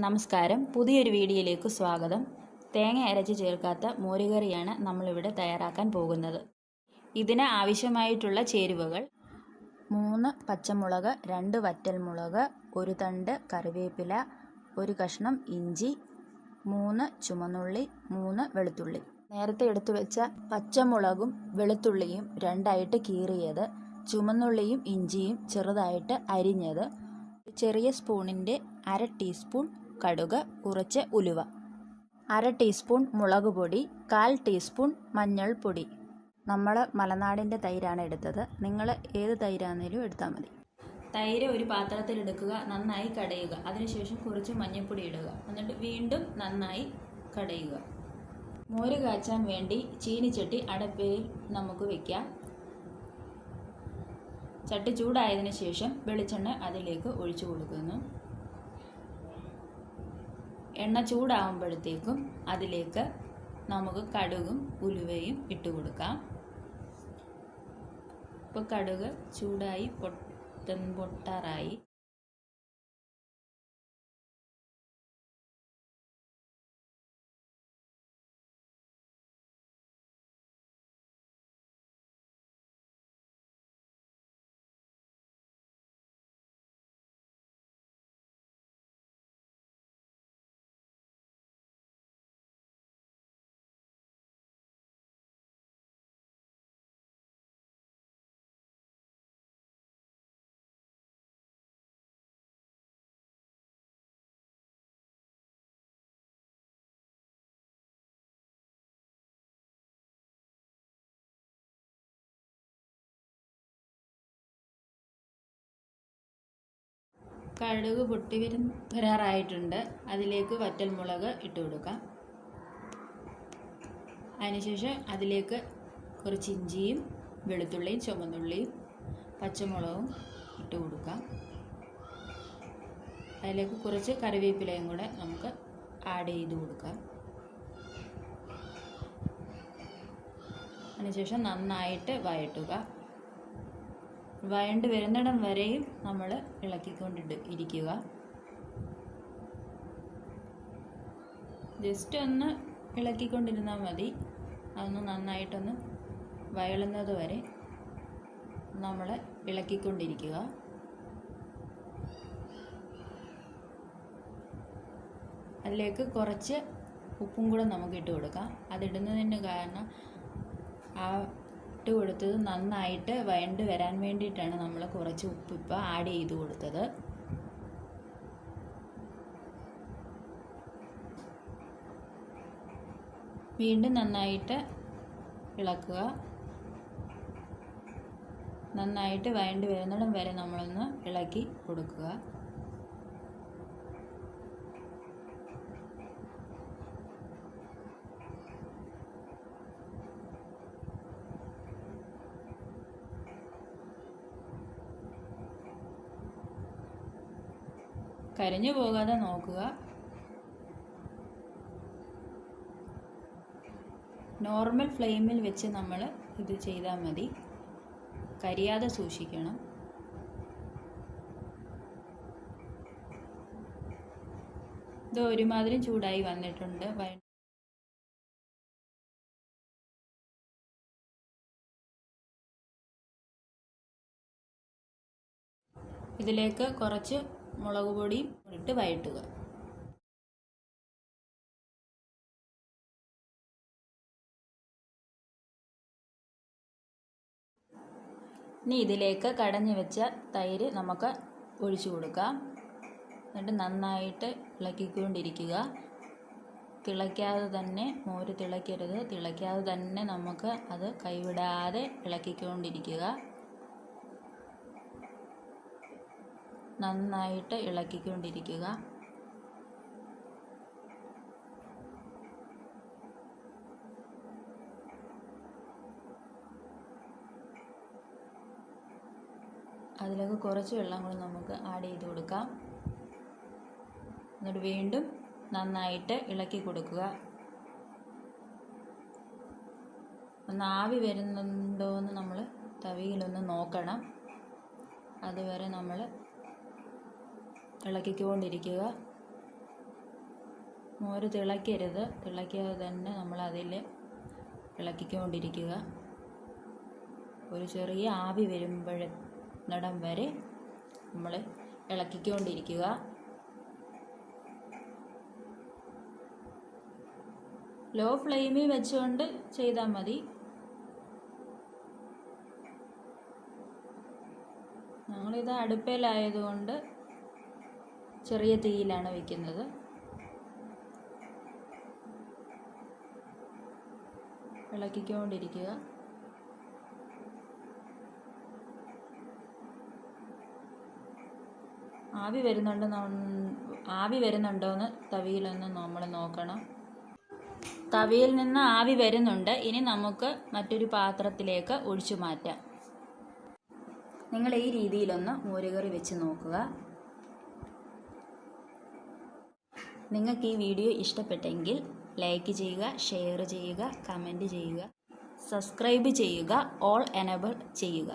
നമസ്കാരം. പുതിയൊരു വീഡിയോയിലേക്ക് സ്വാഗതം. തേങ്ങ അരച്ച് ചേർക്കാത്ത മോരുകറിയാണ് നമ്മളിവിടെ തയ്യാറാക്കാൻ പോകുന്നത്. ഇതിന് ആവശ്യമായിട്ടുള്ള ചേരുവകൾ മൂന്ന് പച്ചമുളക് രണ്ട് വറ്റൽമുളക് ഒരു തണ്ട് കറിവേപ്പില ഒരു കഷ്ണം ഇഞ്ചി മൂന്ന് ചുമന്നുള്ളി മൂന്ന് വെളുത്തുള്ളി. നേരത്തെ എടുത്തു വെച്ച പച്ചമുളകും വെളുത്തുള്ളിയും രണ്ടായിട്ട് കീറിയത് ചുമന്നുള്ളിയും ഇഞ്ചിയും ചെറുതായിട്ട് അരിഞ്ഞത് ചെറിയ സ്പൂണിന്റെ അര ടീസ്പൂൺ കടുക് കുറച്ച് ഉലുവ അര ടീസ്പൂൺ മുളക് പൊടി കാൽ ടീസ്പൂൺ മഞ്ഞൾപ്പൊടി. നമ്മൾ മലനാടിന്റെ തൈരാണ് എടുത്തത്. നിങ്ങൾ ഏത് തൈരാണെങ്കിലും എടുത്താൽ മതി. തൈര് ഒരു പാത്രത്തിൽ എടുക്കുക നന്നായി കടയുക. അതിനുശേഷം കുറച്ച് മഞ്ഞൾപ്പൊടി ഇടുക. എന്നിട്ട് വീണ്ടും നന്നായി കടയുക. മോര് കാച്ചാൻ വേണ്ടി ചീനിച്ചട്ടി അടപ്പിൽ നമുക്ക് വയ്ക്കാം ചട്ടി ചൂടായതിനു ശേഷം വെളിച്ചെണ്ണ അതിലേക്ക് ഒഴിച്ചു കൊടുക്കുന്നു. എണ്ണ ചൂടാവുമ്പോഴത്തേക്കും അതിലേക്ക് നമുക്ക് കടുകും ഉലുവയും ഇട്ട് കൊടുക്കാം. ഇപ്പോൾ കടുക് ചൂടായി പൊട്ടൻ പൊട്ടാറായി. കടുക് പൊട്ടി വരും വരാറായിട്ടുണ്ട്. അതിലേക്ക് വറ്റൽമുളക് ഇട്ട് കൊടുക്കാം. അതിനുശേഷം അതിലേക്ക് കുറച്ച് ഇഞ്ചിയും വെളുത്തുള്ളിയും ചുമന്നുള്ളിയും പച്ചമുളകും ഇട്ട് കൊടുക്കാം. അതിലേക്ക് കുറച്ച് കറിവേപ്പിലയും കൂടെ നമുക്ക് ആഡ് ചെയ്ത് കൊടുക്കാം. അതിനുശേഷം നന്നായിട്ട് വഴറ്റുക. വഴണ്ട് വരുന്നിടം വരെയും നമ്മൾ ഇളക്കിക്കൊണ്ടിട്ട് ഇരിക്കുക. ജസ്റ്റ് ഒന്ന് ഇളക്കിക്കൊണ്ടിരുന്നാൽ മതി. അതൊന്ന് നന്നായിട്ടൊന്ന് വയളുന്നത് വരെ നമ്മൾ ഇളക്കിക്കൊണ്ടിരിക്കുക. അതിലേക്ക് കുറച്ച് ഉപ്പും കൂടെ നമുക്ക് ഇട്ട് കൊടുക്കാം. അതിടുന്നതിന്റെ കാരണം ആ ഇട്ട് കൊടുത്തത് നന്നായിട്ട് വഴണ്ട് വരാൻ വേണ്ടിയിട്ടാണ് നമ്മൾ കുറച്ച് ഉപ്പ് ഇപ്പോൾ ആഡ് ചെയ്ത് കൊടുത്തത്. വീണ്ടും നന്നായിട്ട് ഇളക്കുക. നന്നായിട്ട് വഴണ്ട് വരുന്നിടം വരെ നമ്മളൊന്ന് ഇളക്കി കൊടുക്കുക. കരിഞ്ഞു പോകാതെ നോക്കുക. നോർമൽ ഫ്ലെയിമിൽ വെച്ച് നമ്മൾ ഇത് ചെയ്താൽ മതി. കരിയാതെ സൂക്ഷിക്കണം. ഇത് ഒരുമാതിരി ചൂടായി വന്നിട്ടുണ്ട്. ഇതിലേക്ക് കുറച്ച് മുളക് പൊടിയും ഇട്ട് വഴറ്റുക. ഇനി ഇതിലേക്ക് കടഞ്ഞു വെച്ച തൈര് നമുക്ക് ഒഴിച്ചു കൊടുക്കാം. എന്നിട്ട് നന്നായിട്ട് ഇളക്കിക്കൊണ്ടിരിക്കുക. തിളയ്ക്കാതെ തന്നെ മോര് തിളയ്ക്കരുത്. തിളയ്ക്കാതെ തന്നെ നമുക്ക് അത് കൈവിടാതെ ഇളക്കിക്കൊണ്ടിരിക്കുക. നന്നായിട്ട് ഇളക്കിക്കൊണ്ടിരിക്കുക. അതിലേക്ക് കുറച്ച് വെള്ളം കൂടി നമുക്ക് ആഡ് ചെയ്ത് കൊടുക്കാം. എന്നിട്ട് വീണ്ടും നന്നായിട്ട് ഇളക്കി കൊടുക്കുക. ഒന്ന് ആവി വരുന്നുണ്ടോ എന്ന് നമ്മൾ തവിയിലൊന്ന് നോക്കണം. അതുവരെ നമ്മൾ ഇളക്കിക്കൊണ്ടിരിക്കുക മോര് തിളയ്ക്കരുത് തിളയ്ക്കാതെ തന്നെ നമ്മൾ അതിൽ ഇളക്കിക്കൊണ്ടിരിക്കുക. ഒരു ചെറിയ ആവി വരുമ്പോഴടം വരെ നമ്മൾ ഇളക്കിക്കൊണ്ടിരിക്കുക. ലോ ഫ്ലെയിമിൽ വെച്ചുകൊണ്ട് ചെയ്താൽ മതി. ഞങ്ങളിത് അടുപ്പയിലായതുകൊണ്ട് ചെറിയ തീയിലാണ് വെക്കുന്നത്. ഇളക്കിക്കൊണ്ടിരിക്കുക. ആവി വരുന്നുണ്ട് ആവി വരുന്നുണ്ടോ വരുന്നുണ്ടോയെന്ന് തവിയിലൊന്ന് നമ്മൾ നോക്കണം. തവിയിൽ നിന്ന് ആവി വരുന്നുണ്ട്. ഇനി നമുക്ക് മറ്റൊരു പാത്രത്തിലേക്ക് ഒഴിച്ചു മാറ്റാം. നിങ്ങൾ ഈ രീതിയിലൊന്ന് മോരുകറി വെച്ച് നോക്കുക. നിങ്ങൾക്ക് ഈ വീഡിയോ ഇഷ്ടപ്പെട്ടെങ്കിൽ ലൈക്ക് ചെയ്യുക ഷെയർ ചെയ്യുക കമന്റ് ചെയ്യുക സബ്സ്ക്രൈബ് ചെയ്യുക ഓൾ എനബിൾ ചെയ്യുക.